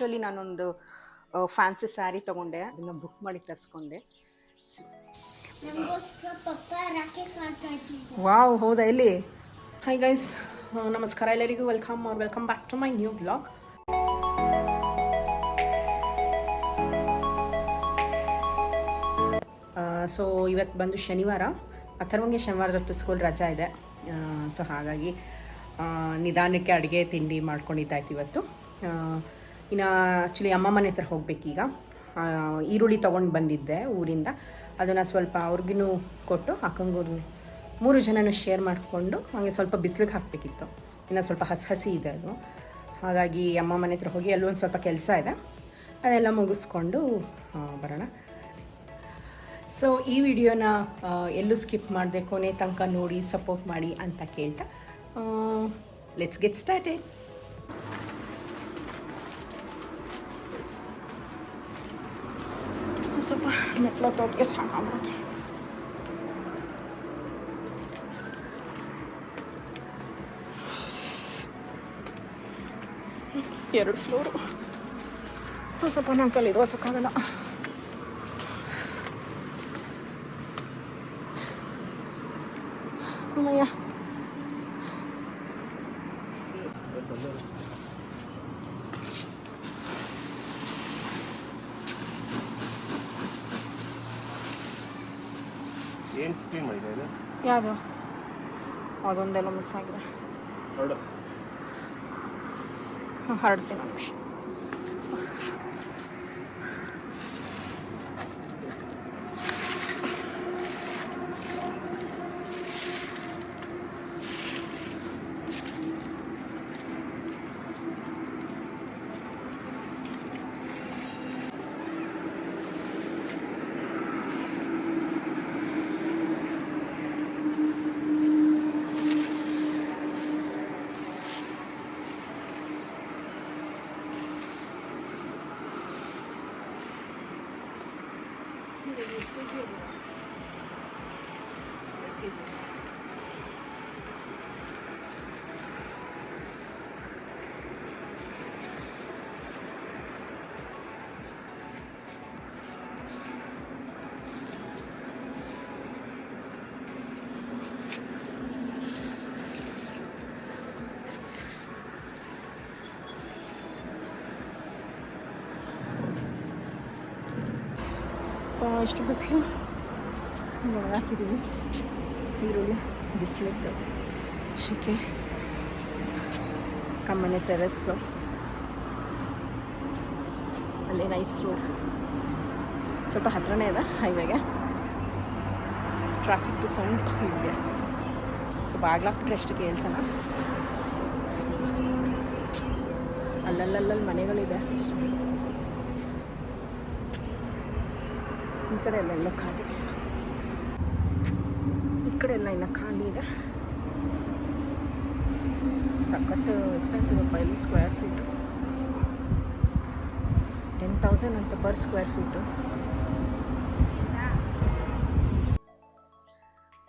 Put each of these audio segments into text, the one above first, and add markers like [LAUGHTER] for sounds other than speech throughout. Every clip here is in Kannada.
ಮೀಶೋಲಿ ನಾನೊಂದು ಫ್ಯಾನ್ಸಿ ಸ್ಯಾರಿ ತೊಗೊಂಡೆ. ಅದನ್ನು ಬುಕ್ ಮಾಡಿ ತರಿಸ್ಕೊಂಡೆ. ವಾವ್ ಹೌದಾ ಎಲ್ಲಿ ಹಾಯ್ ಗೈಸ್ ನಮಸ್ಕಾರ ಎಲ್ಲರಿಗೂ. Welcome or welcome back to my new blog so ಇವತ್ತು ಬಂದು ಶನಿವಾರ. ಅಥರ್ವಂಗೆ ಶನಿವಾರದ ಸ್ಕೂಲ್ ರಜಾ ಇದೆ. ಸೊ ಹಾಗಾಗಿ ನಿಧಾನಕ್ಕೆ ಅಡುಗೆ ತಿಂಡಿ ಮಾಡ್ಕೊಂಡಿದ್ದಾಯ್ತು ಇವತ್ತು. ಆ, ಇನ್ನು ಆ್ಯಕ್ಚುಲಿ ಅಮ್ಮ ಮನೆ ಹತ್ರ ಹೋಗ್ಬೇಕೀಗ. ಈರುಳ್ಳಿ ತೊಗೊಂಡು ಬಂದಿದ್ದೆ ಊರಿಂದ. ಅದನ್ನು ಸ್ವಲ್ಪ ಅವ್ರಿಗೂ ಕೊಟ್ಟು ಅಕ್ಕಂಗೂ ಮೂರು ಜನನೂ ಶೇರ್ ಮಾಡಿಕೊಂಡು ಹಾಗೆ ಸ್ವಲ್ಪ ಬಿಸಿಲಿಗೆ ಹಾಕಬೇಕಿತ್ತು. ಇನ್ನು ಸ್ವಲ್ಪ ಹಸಿ ಹಸಿ ಇದೆ ಅದು. ಹಾಗಾಗಿ ಅಮ್ಮ ಮನೆ ಹತ್ರ ಹೋಗಿ ಅಲ್ಲೊಂದು ಸ್ವಲ್ಪ ಕೆಲಸ ಇದೆ. ಅದೆಲ್ಲ ಮುಗಿಸ್ಕೊಂಡು ಬರೋಣ. ಸೊ ಈ ವಿಡಿಯೋನ ಎಲ್ಲೂ ಸ್ಕಿಪ್ ಮಾಡದೆ ಕೊನೆ ತನಕ ನೋಡಿ ಸಪೋರ್ಟ್ ಮಾಡಿ ಅಂತ ಕೇಳ್ತಾ. ಲೆಟ್ಸ್ ಗೆಟ್ ಸ್ಟಾರ್ಟೆಡ್ ಸ್ವಲ್ಪ ಮೆಟ್ಲ ತೋಟಿಗೆ ಸಾಕಾಗ್ಬಿಡುತ್ತೆ ಎರಡು ಫ್ಲೋರು ಸ್ವಲ್ಪ ನನ್ನ ಕೈಲಿ ಇದು ಏನು ಕ್ಲೀನ್ ಮಾಡಿದೆ ಇದು? ಯಾವುದು? ಅದೊಂದೆಲ್ಲ ಮಿಸ್ ಆಗಿದೆ. ಹೊರಡು. ಹಾಂ ಹರಡ್ತೀನಿ ನಿಮಿಷ ಎಷ್ಟು ಒಳಗೆ ಹಾಕಿದ್ದೀವಿ ಈರುಳ್ಳಿ ಬಿಸಿಲಿತ್ತು ಶಿಕೆ ಕಮ್ಮನೆ ಟೆರೆಸ್ಸು. ಅಲ್ಲಿ ನೈಸ್ ರೋಡ್ ಸ್ವಲ್ಪ ಹತ್ರನೇ ಇದೆ ಹೈವೇಗೆ ಟ್ರಾಫಿಕ್ ಸೌಂಡ್ ಹೀಗೆ ಸ್ವಲ್ಪ ಆಗ್ಲಾಕ್ಬಿಟ್ರೆ ಅಷ್ಟು ಕೇಳಿಸಲ್ಲ. ಅಲ್ಲಲ್ಲಲ್ಲಿ ಮನೆಗಳಿದೆ. ಕಡೆ ಎಲ್ಲ ಇನ್ನೂ ಖಾಲಿ. ಈ ಕಡೆ ಎಲ್ಲ ಇನ್ನೂ ಖಾಲಿ ಇದೆ. ಸಖತ್ತು ಎಕ್ಸ್ಪೆನ್ಸಿವ್ ಇಲ್ಲಿ ಸ್ಕ್ವೇರ್ ಫೀಟು. ಟೆನ್ ತೌಸಂಡ್ ಅಂತ ಪರ್ ಸ್ಕ್ವೇರ್ ಫೀಟು.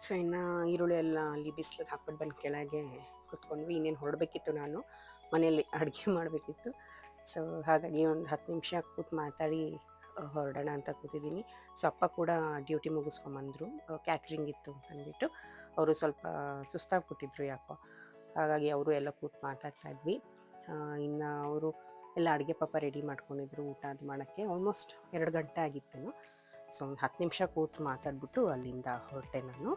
ಸೊ ಇನ್ನು ಈರುಳ್ಳಿ ಎಲ್ಲ ಅಲ್ಲಿ ಬಿಸಿಲಿಗೆ ಹಾಕ್ಬಿಟ್ಟು ಬಂದು ಕೆಳಗೆ ಕುತ್ಕೊಂಡ್ವಿ. ಇನ್ನೇನು ಹೊರಡಬೇಕಿತ್ತು ನಾನು. ಮನೆಯಲ್ಲಿ ಅಡುಗೆ ಮಾಡಬೇಕಿತ್ತು. ಸೊ ಹಾಗಾಗಿ ಒಂದು ಹತ್ತು ನಿಮಿಷ ಕೂತು ಮಾತಾಡಿ ಹೊರಡೋಣ ಅಂತ ಕೂತಿದ್ದೀನಿ. ಸೊ ಅಪ್ಪ ಕೂಡ ಡ್ಯೂಟಿ ಮುಗಿಸ್ಕೊಂಬಂದರು. ಕ್ಯಾಟ್ರಿಂಗ್ ಇತ್ತು ಅಂದ್ಬಿಟ್ಟು ಅವರು ಸ್ವಲ್ಪ ಸುಸ್ತಾಗ್ಬಿಟ್ಟಿದ್ರು ಯಾಕೋ. ಹಾಗಾಗಿ ಅವರು ಎಲ್ಲ ಕೂತು ಮಾತಾಡ್ತಾ ಇದ್ವಿ. ಇನ್ನು ಅವರು ಎಲ್ಲ ಅಡುಗೆ ಪಾಪ ರೆಡಿ ಮಾಡ್ಕೊಂಡಿದ್ರು ಊಟ ಅದು ಮಾಡೋಕ್ಕೆ. ಆಲ್ಮೋಸ್ಟ್ ಎರಡು ಗಂಟೆ ಆಗಿತ್ತು. ಸೊ ಒಂದು ಹತ್ತು ನಿಮಿಷ ಕೂತು ಮಾತಾಡ್ಬಿಟ್ಟು ಅಲ್ಲಿಂದ ಹೊರಟೆ ನಾನು.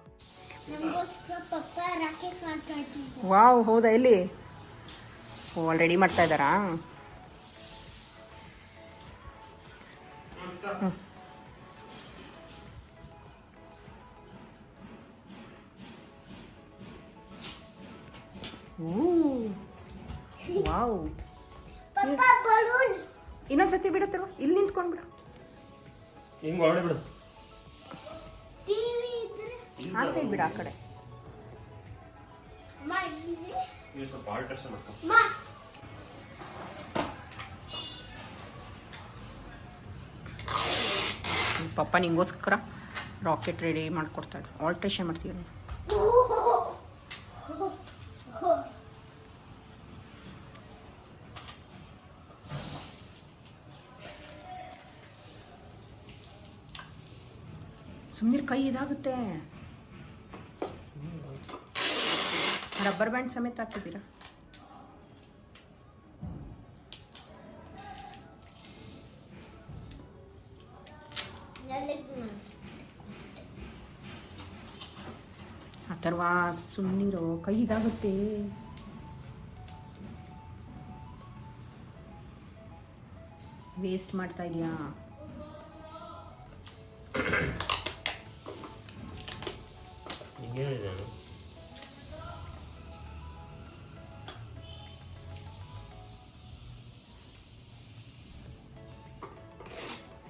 ವಾವ್ ಹೌದಾ ಎಲ್ಲಿ ಓ ರೆಡಿ ಮಾಡ್ತಾ ಇದ್ದಾರಾ? ವಾವ್ ಪಪ್ಪ ಬಲೂನ್. ಇನ್ನೊಂದ್ಸತಿ ಬಿಡುತ್ತಿರು ಇಲ್ಲಿ ನಿಂತ್ಕೊಂಡ್ಬಿಡು ಹಿಂಗೆ ಹೊರಡಿ ಬಿಡು. ಟಿವಿ ಇದ್ರೆ ಆ ಸೈಡ್ ಬಿಡು ಆ ಕಡೆ. ಅಮ್ಮ ಇಲ್ಲಿ ನೀವು ಸ್ವಲ್ಪ ಆಲ್ಟ್ರೇಷನ್ ಮಾಡ್ಕೊ. ಪಪ್ಪ ನಿಂಗೋಸ್ಕರ ರಾಕೆಟ್ ರೆಡಿ ಮಾಡಿಕೊಡ್ತಾಳೆ ಆಲ್ಟ್ರೇಷನ್ ಮಾಡ್ತೀವಿ ಸುಮ್ಮನೆ ಕೈ ಇದಾಗುತ್ತೆ. ರಬ್ಬರ್ ಬ್ಯಾಂಡ್ ಸಮೇತ ಹಾಕಿದ್ದೀರಾ? ಅಥರ್ವಾ ಸುಮ್ಮನಿರೋ ಕೈ ಇದಾಗುತ್ತೆ ವೇಸ್ಟ್ ಮಾಡ್ತಾ ಇದೆಯಾ?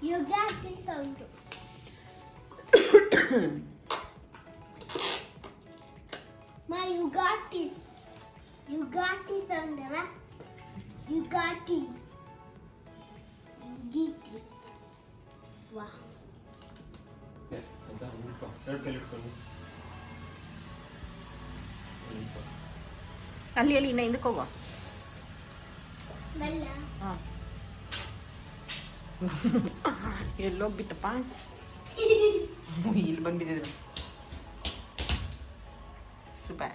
ಯುಗಾಟಿ ಸೌಂಡು ಮಾ ಯುಗಾಟಿ ಯುಗಾಟಿ ಸೌಂಡವ ಯುಗಾಟಿ ಗೀಟಿ ವಾ ಆಯ್ತಾ ನಿಂತ್ಕೊ ಎರಡು ಕೈಲಿ ಇಟ್ಕೊಂಡು ನಿಂತ್ಕೊ. ಅಲ್ಲಿ ಅಲ್ಲಿ ಇನ್ನ ಹಿಂದಕ್ಕೆ ಹೋಗೋ ಬಲ್ಲ ಹಾಂ ಎಲ್ಲೋಗ್ಬಿತ್ತಪ್ಪ ಇಲ್ಲಿ ಬಂದ್ಬಿದ್ದಿದ್ರು ಸೂಪರ್.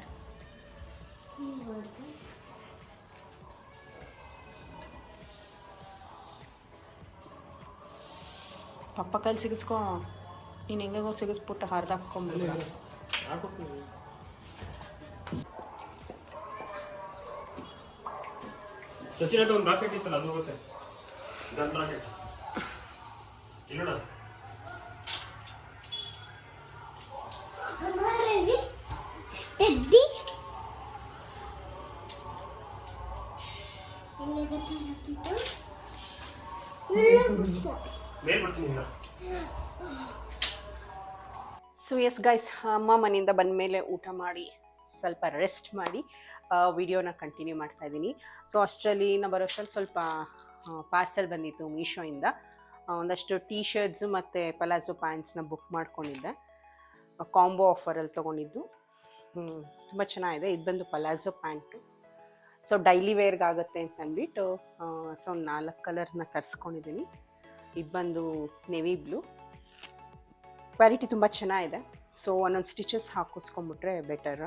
ಪಪ್ಪ ಕೈಲಿ ಸಿಗಿಸ್ಕೊ. ನೀನು ಹೆಂಗೋ ಸಿಗಿಸ್ಬಿಟ್ಟು ಹರಿದಾಕೊಂಬಿಡ. ಸಚಿನ್ ಒಂದು ರಾಕೆಟ್ ಇತ್ತಲ್ಲ ಅದು ಹೋಗುತ್ತೆ gun rocket so yes guys ಅಮ್ಮ ಮನೆಯಿಂದ ಬಂದ ಮೇಲೆ ಊಟ ಮಾಡಿ ಸ್ವಲ್ಪ ರೆಸ್ಟ್ ಮಾಡಿ ವಿಡಿಯೋನ ಕಂಟಿನ್ಯೂ ಮಾಡ್ತಾ ಇದ್ದೀನಿ. ಸೊ ಅಷ್ಟರಲ್ಲಿ ನಾ ಬರೋಷ್ಟರಲ್ಲಿ ಸ್ವಲ್ಪ ಪಾರ್ಸೆಲ್ ಬಂದಿತ್ತು ಮೀಶೋಯಿಂದ ಒಂದಷ್ಟು ಟೀ ಶರ್ಟ್ಸು ಮತ್ತು ಪಲಾಜೋ ಪ್ಯಾಂಟ್ಸ್ನ ಬುಕ್ ಮಾಡ್ಕೊಂಡಿದ್ದೆ. ಕಾಂಬೋ ಆಫರಲ್ಲಿ ತೊಗೊಂಡಿದ್ದು. ತುಂಬ ಚೆನ್ನಾಗಿದೆ. ಇದು ಬಂದು ಪಲಾಜೋ ಪ್ಯಾಂಟು ಸೊ ಡೈಲಿ ವೇರ್ಗೆ ಆಗುತ್ತೆ ಅಂತ ಅಂದ್ಬಿಟ್ಟು ಸೊ ನಾಲ್ಕು ಕಲರ್ನ ತರಿಸ್ಕೊಂಡಿದ್ದೀನಿ. ಇದು ಬಂದು ನೆವಿ ಬ್ಲೂ ಕ್ವಾಲಿಟಿ ತುಂಬ ಚೆನ್ನಾಗಿದೆ. ಸೊ ಒಂದೊಂದು ಸ್ಟಿಚಸ್ ಹಾಕಿಸ್ಕೊಂಬಿಟ್ರೆ ಬೆಟರ್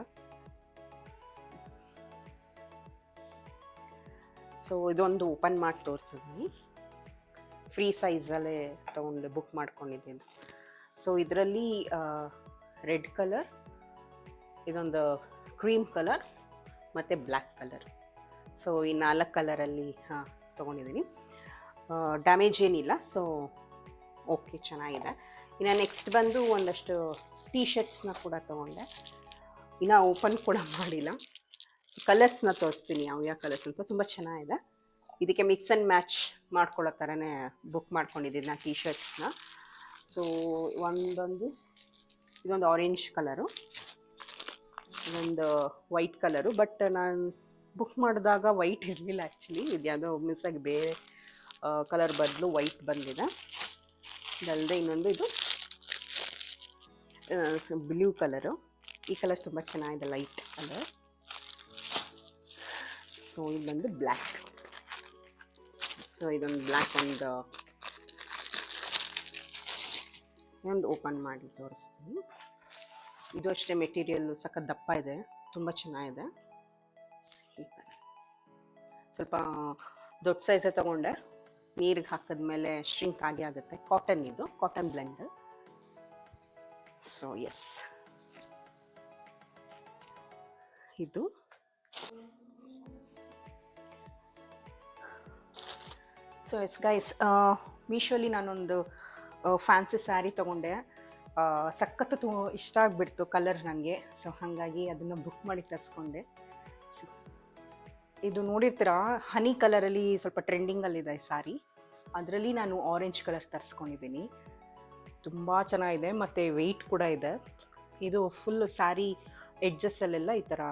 ಸೊ ಇದೊಂದು ಓಪನ್ ಮಾಡಿ ತೋರಿಸಿದ್ವಿ ಫ್ರೀ ಸೈಜಲ್ಲೇ ತೊಗೊಂಡು ಬುಕ್ ಮಾಡ್ಕೊಂಡಿದ್ದೀನಿ. ಸೊ ಇದರಲ್ಲಿ ರೆಡ್ ಕಲರ್, ಇದೊಂದು ಕ್ರೀಮ್ ಕಲರ್ ಮತ್ತು ಬ್ಲ್ಯಾಕ್ ಕಲರ್. ಸೊ ಈ ನಾಲ್ಕು ಕಲರಲ್ಲಿ, ಹಾಂ, ತೊಗೊಂಡಿದ್ದೀನಿ. ಡ್ಯಾಮೇಜ್ ಏನಿಲ್ಲ. ಸೊ ಓಕೆ ಚೆನ್ನಾಗಿದೆ. ಇನ್ನು ನೆಕ್ಸ್ಟ್ ಬಂದು ಒಂದಷ್ಟು ಟೀ ಶರ್ಟ್ಸ್ನ ಕೂಡ ತೊಗೊಂಡೆ. ಇನ್ನು ಓಪನ್ ಕೂಡ [LAUGHS] ಮಾಡಿಲ್ಲ. ಕಲರ್ಸ್ನ ತೋರಿಸ್ತೀನಿ ಯಾವ ಯಾವ ಕಲರ್ಸ್ ಅಂತ. ತುಂಬ ಚೆನ್ನಾಗಿದೆ. ಇದಕ್ಕೆ ಮಿಕ್ಸ್ ಆ್ಯಂಡ್ ಮ್ಯಾಚ್ ಮಾಡ್ಕೊಳ್ಳೋ ಥರನೇ ಬುಕ್ ಮಾಡ್ಕೊಂಡಿದ್ದೀನಿ ನಾನು ಟೀ ಶರ್ಟ್ಸ್ನ ಸೊ ಒಂದೊಂದು, ಇದೊಂದು ಆರೆಂಜ್ ಕಲರು ಇದೊಂದು ವೈಟ್ ಕಲರು ಬಟ್ ನಾನು ಬುಕ್ ಮಾಡಿದಾಗ ವೈಟ್ ಇರಲಿಲ್ಲ ಆ್ಯಕ್ಚುಲಿ ಇದು ಯಾವುದೋ ಮಿಸ್ ಆಗಿ ಬೇರೆ ಕಲರ್ ಬದಲು ವೈಟ್ ಬಂದಿದೆ. ಇದಲ್ಲದೆ ಇನ್ನೊಂದು ಇದು ಬ್ಲೂ ಕಲರು ಈ ಕಲರ್ ತುಂಬ ಚೆನ್ನಾಗಿದೆ ಲೈಟ್ ಕಲರ್ ಸೊ ಇದು ಬಂದು ಬ್ಲ್ಯಾಕ್ ಸೊ ಇದೊಂದು ಬ್ಲ್ಯಾಕ್ ಒಂದು ಒಂದು ಓಪನ್ ಮಾಡಿ ತೋರಿಸ್ತೀನಿ. ಇದು ಅಷ್ಟೇ ಮೆಟೀರಿಯಲ್ಲು ಸಖತ್ ದಪ್ಪ ಇದೆ. ತುಂಬ ಚೆನ್ನಾಗಿದೆ. ಸ್ವಲ್ಪ ದೊಡ್ಡ ಸೈಜೇ ತೊಗೊಂಡೆ. ನೀರಿಗೆ ಹಾಕಿದ್ಮೇಲೆ ಶ್ರಿಂಕ್ ಆಗಿ ಆಗುತ್ತೆ. ಕಾಟನ್ ಇದು. ಕಾಟನ್ ಬ್ಲೆಂಡ್ ಸೊ ಎಸ್ ಇದು. ಸೊ ಎಸ್ ಗೈಸ್ ಮೀಶೋಲಿ ನಾನೊಂದು ಫ್ಯಾನ್ಸಿ ಸ್ಯಾರಿ ತೊಗೊಂಡೆ. ಸಖತ್ತು ತು, ಇಷ್ಟ ಆಗಿಬಿಡ್ತು ಕಲರ್ ನನಗೆ ಸೊ ಹಾಗಾಗಿ ಅದನ್ನು ಬುಕ್ ಮಾಡಿ ತರಿಸ್ಕೊಂಡೆ. ಇದು ನೋಡಿರ್ತೀರಾ ಹನಿ ಕಲರಲ್ಲಿ ಸ್ವಲ್ಪ ಟ್ರೆಂಡಿಂಗಲ್ಲಿದೆ ಸ್ಯಾರಿ ಅದರಲ್ಲಿ ನಾನು ಆರೆಂಜ್ ಕಲರ್ ತರಿಸ್ಕೊಂಡಿದ್ದೀನಿ ತುಂಬ ಚೆನ್ನಾಗಿದೆ, ಮತ್ತು ವೆಯ್ಟ್ ಕೂಡ ಇದೆ. ಇದು ಫುಲ್ ಸ್ಯಾರಿ ಎಡ್ಜಸ್ಸಲ್ಲೆಲ್ಲ ಈ ಥರ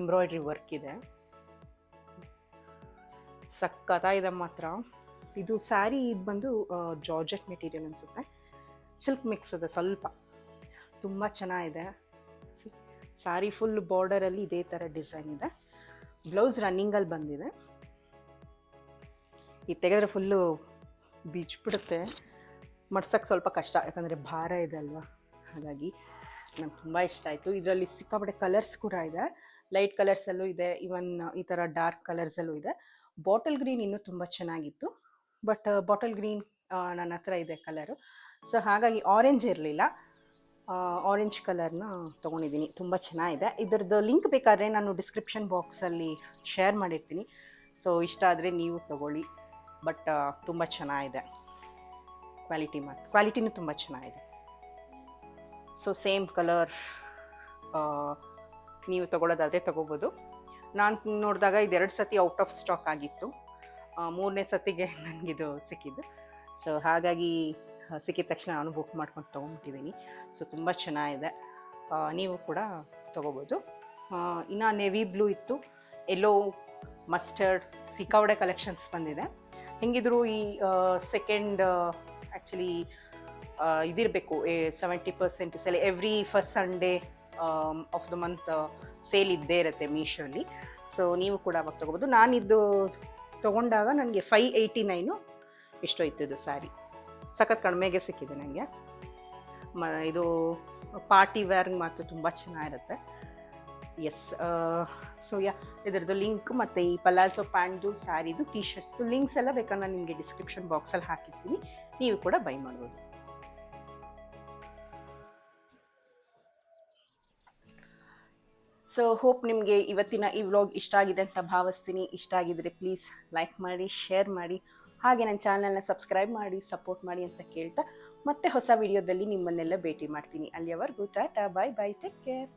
ಎಂಬ್ರಾಯ್ಡ್ರಿ ವರ್ಕ್ ಇದೆ. ಸಖತ್ತಾಗಿದೆ ಮಾತ್ರ. ಇದು ಸ್ಯಾರಿ ಇದು ಬಂದು ಜಾರ್ಜೆಟ್ ಮೆಟೀರಿಯಲ್ ಅನಿಸುತ್ತೆ. ಸಿಲ್ಕ್ ಮಿಕ್ಸ್ ಇದೆ ಸ್ವಲ್ಪ. ತುಂಬ ಚೆನ್ನಾಗಿದೆ. ಸ್ಯಾರಿ ಫುಲ್ ಬಾರ್ಡರಲ್ಲಿ ಇದೇ ಥರ ಡಿಸೈನ್ ಇದೆ. ಬ್ಲೌಸ್ ರನ್ನಿಂಗಲ್ಲಿ ಬಂದಿದೆ. ಇದು ತೆಗೆದ್ರೆ ಫುಲ್ಲು ಬಿಚ್ಬಿಡುತ್ತೆ. ಮಡ್ಸೋಕ್ಕೆ ಸ್ವಲ್ಪ ಕಷ್ಟ, ಯಾಕಂದರೆ ಭಾರ ಇದೆ ಅಲ್ವಾ? ಹಾಗಾಗಿ ನಂಗೆ ತುಂಬ ಇಷ್ಟ ಆಯಿತು. ಇದರಲ್ಲಿ ಸಿಕ್ಕಾಪಟ್ಟೆ ಕಲರ್ಸ್ ಕೂಡ ಇದೆ. ಲೈಟ್ ಕಲರ್ಸಲ್ಲೂ ಇದೆ ಇವನ್ ಈ ಥರ ಡಾರ್ಕ್ ಕಲರ್ಸಲ್ಲೂ ಇದೆ. ಬಾಟಲ್ ಗ್ರೀನ್ ಇನ್ನೂ ತುಂಬ ಚೆನ್ನಾಗಿತ್ತು. ಬಟ್ ಬಾಟಲ್ ಗ್ರೀನ್ ನನ್ನ ಹತ್ರ ಇದೆ ಕಲರು ಸೊ ಹಾಗಾಗಿ ಆರೆಂಜ್ ಇರಲಿಲ್ಲ. ಆರೆಂಜ್ ಕಲರ್ನ ತೊಗೊಂಡಿದ್ದೀನಿ. ತುಂಬ ಚೆನ್ನಾಗಿದೆ. ಇದರದ್ದು ಲಿಂಕ್ ಬೇಕಾದರೆ ನಾನು ಡಿಸ್ಕ್ರಿಪ್ಷನ್ ಬಾಕ್ಸಲ್ಲಿ ಶೇರ್ ಮಾಡಿರ್ತೀನಿ. ಸೊ ಇಷ್ಟ ಆದರೆ ನೀವು ತಗೊಳ್ಳಿ. ಬಟ್ ತುಂಬ ಚೆನ್ನಾಗಿದೆ. ಕ್ವಾಲಿಟಿ ಮಾತು ಕ್ವಾಲಿಟಿನೂ ತುಂಬ ಚೆನ್ನಾಗಿದೆ. ಸೊ ಸೇಮ್ ಕಲರ್ ನೀವು ತಗೊಳ್ಳೋದಾದರೆ ತಗೋಬೋದು. ನಾನು ನೋಡಿದಾಗ ಇದೆರಡು ಸತಿ ಔಟ್ ಆಫ್ ಸ್ಟಾಕ್ ಆಗಿತ್ತು. ಮೂರನೇ ಸತಿಗೆ [LAUGHS] ನನಗಿದು ಸಿಕ್ಕಿದ್ದು. ಸೊ ಹಾಗಾಗಿ ಸಿಕ್ಕಿದ ತಕ್ಷಣ ನಾನು ಬುಕ್ ಮಾಡ್ಕೊಂಡು ತೊಗೊಂಬಿಟ್ಟಿದ್ದೀನಿ ಸೊ ತುಂಬ ಚೆನ್ನಾಗಿದೆ. ನೀವು ಕೂಡ ತೊಗೋಬೋದು. ಇನ್ನು ನೆವಿ ಬ್ಲೂ ಇತ್ತು. ಎಲ್ಲೋ ಮಸ್ಟರ್ಡ್ ಸಿಕ್ಕಾವಡೆ ಕಲೆಕ್ಷನ್ಸ್ ಬಂದಿದೆ. ಹೆಂಗಿದ್ರು ಈ second actually ಇದಿರಬೇಕು. Seventy percent sale every first Sunday of the month sale ಇದ್ದೇ ಇರುತ್ತೆ ಮೀಶೋಲಿ ಸೊ ನೀವು ಕೂಡ ಅವಾಗ ತೊಗೋಬೋದು. ನಾನಿದ್ದು ತೊಗೊಂಡಾಗ ನನಗೆ ಫೈ ಏಯ್ಟಿ ನೈನು ಇಷ್ಟು ಇತ್ತು ಸ್ಯಾರಿ ಸಖತ್ ಕಡಿಮೆಗೆ ಸಿಕ್ಕಿದೆ ನನಗೆ ಮ, ಇದು ಪಾರ್ಟಿ ವೇರ್ಗೆ ಮಾತ್ರ ತುಂಬ ಚೆನ್ನಾಗಿರುತ್ತೆ. ಎಸ್ ಸೊ ಯಾ ಇದರದ್ದು ಲಿಂಕ್ ಮತ್ತು ಈ ಪಲಾಸೋ ಪ್ಯಾಂಟ್ದು ಸ್ಯಾರಿದು ಟೀ ಶರ್ಟ್ಸ್ದು ಲಿಂಕ್ಸ್ ಎಲ್ಲ ಬೇಕಾದ್ರೆ ನಾನು ನಿಮಗೆ ಡಿಸ್ಕ್ರಿಪ್ಷನ್ ಬಾಕ್ಸಲ್ಲಿ ಹಾಕಿರ್ತೀನಿ. ನೀವು ಕೂಡ ಬೈ ಮಾಡ್ಬೋದು. ಸೊ ಹೋಪ್ ನಿಮಗೆ ಇವತ್ತಿನ ಈ ವ್ಲಾಗ್ ಇಷ್ಟ ಆಗಿದೆ ಅಂತ ಭಾವಿಸ್ತೀನಿ. ಇಷ್ಟ ಆಗಿದ್ರೆ ಪ್ಲೀಸ್ ಲೈಕ್ ಮಾಡಿ ಶೇರ್ ಮಾಡಿ. ಹಾಗೆ ನನ್ನ ಚಾನಲ್ನ ಸಬ್ಸ್ಕ್ರೈಬ್ ಮಾಡಿ ಸಪೋರ್ಟ್ ಮಾಡಿ ಅಂತ ಕೇಳ್ತಾ ಮತ್ತೆ ಹೊಸ ವಿಡಿಯೋದಲ್ಲಿ ನಿಮ್ಮನ್ನೆಲ್ಲ ಭೇಟಿ ಮಾಡ್ತೀನಿ. ಅಲ್ಲಿಯವರೆಗೂ tata bye bye take care